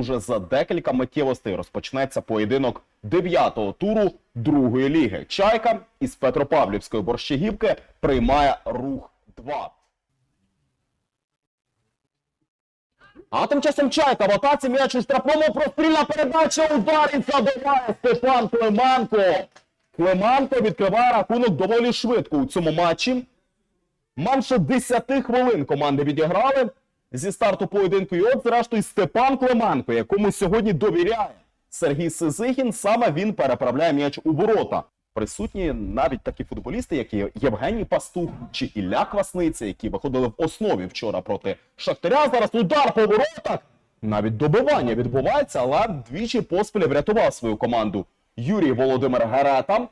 уже за декілька миттєвостей розпочнеться поєдинок дев'ятого туру другої ліги. Чайка із Петропавлівської борщагівки приймає рух 2. А тим часом Чайка в атаці м'яч у штрафному прострільна передача удар і забиває Степан Климанко. Климанко відкриває рахунок доволі швидко у цьому матчі. Менше 10 хвилин команди відіграли зі старту поєдинку. І от, зрештою, Степан Клименко, якому сьогодні довіряє Сергій Сизихін, саме він переправляє м'яч у ворота. Присутні навіть такі футболісти, як Євгеній Пастух чи Ілля Квасниця, які виходили в основі вчора проти Шахтаря. Зараз удар по воротах. Навіть добивання відбувається, але двічі поспіль врятував свою команду Юрій Володимир Герета.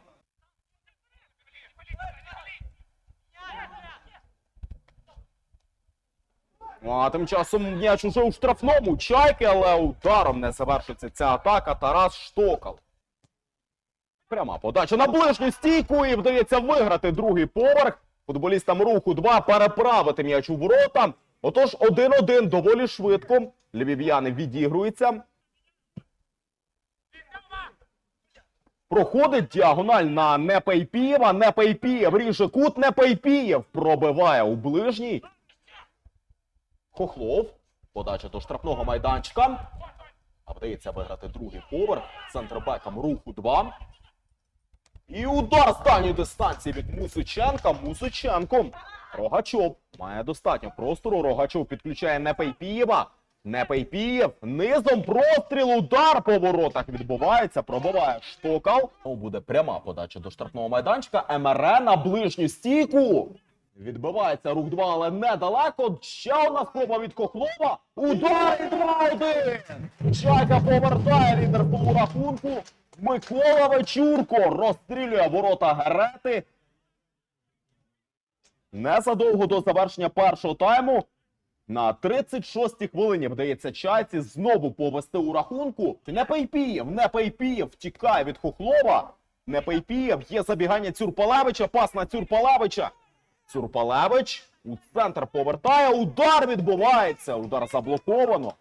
А тим часом м'яч уже у штрафному чайки, але ударом не завершиться ця атака. Тарас Штокал. Пряма подача на ближню стійку і вдається виграти другий поверх. Футболістам руху 2 переправити м'яч у ворота. Отож, 1-1 доволі швидко. Львів'яни відігруються. Проходить діагональ на Непейпієва. Непейпієв ріже кут. Непейпієв пробиває у ближній. Хохлов. Подача до штрафного майданчика. А вдається виграти другий поверх. Центрбеком руху 2. І удар дальньої дистанції від Мусиченка. Мусиченко. Рогачов має достатньо простору. Рогачов підключає Непейпієва. Непейпієв. Низом простріл. Удар по воротах відбувається. Пробиває штокал. Буде пряма подача до штрафного майданчика. МРЕ на ближню стійку. Відбивається рух 2, але недалеко. Ще одна спроба від Кохлова. Удар і 2-1. Чайка повертає лідерство у рахунку. Микола Вечурко розстрілює ворота Герети. Незадовго до завершення першого тайму. На 36-й хвилині вдається чайці знову повести у рахунку. Непейпієв, Непейпієв втікає від Хохлова. Непейпієв є забігання Цюрпалевича, пас на Цюрпалевича. Цюрпалевич у центр повертає. Удар відбувається. Удар заблоковано.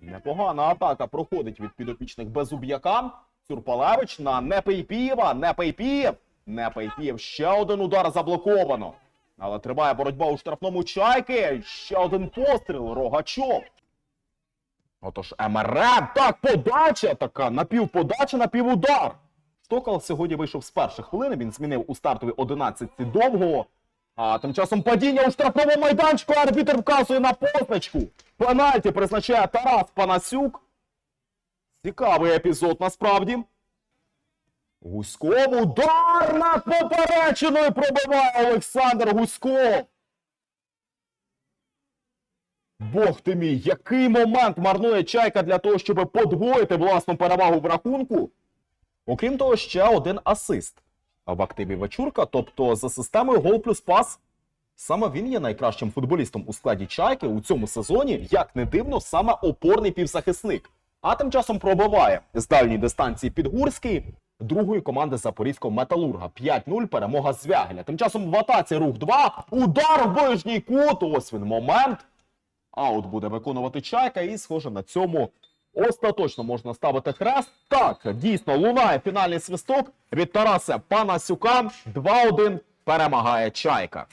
Непогана атака проходить від підопічних Безуб'яка. Цюрпалевич на Непейпієва. Непейпієв. Непейпієв. Ще один удар заблоковано. Але триває боротьба у штрафному чайки. Ще один постріл. Рогачов. Отож, МРМ. Так, подача така. Напівподача, напівудар. Штокал сьогодні вийшов з перших хвилин. Він змінив у стартовій 11 довгого. А тим часом падіння у штрафному майданчику. Арбітр вказує на позначку. Пенальті призначає Тарас Панасюк. Цікавий епізод насправді. Гуськов удар над поперечиною пробиває Олександр Гуськов. Бог ти мій, який момент марнує чайка для того, щоб подвоїти власну перевагу в рахунку. Окрім того, ще один асист в активі Вечурка, тобто за системою гол плюс пас. Саме він є найкращим футболістом у складі чайки у цьому сезоні, як не дивно, саме опорний півзахисник. А тим часом пробиває з дальньої дистанції Підгурський другої команди Запорізького металурга. 5-0 перемога Звягеля. Тим часом в атаці рух 2. Удар в ближній кут. Ось він момент. Аут буде виконувати чайка, і схоже на цьому остаточно можна ставити хрест. Так, дійсно лунає фінальний свисток від Тараса Панасюка. 2-1 перемагає чайка.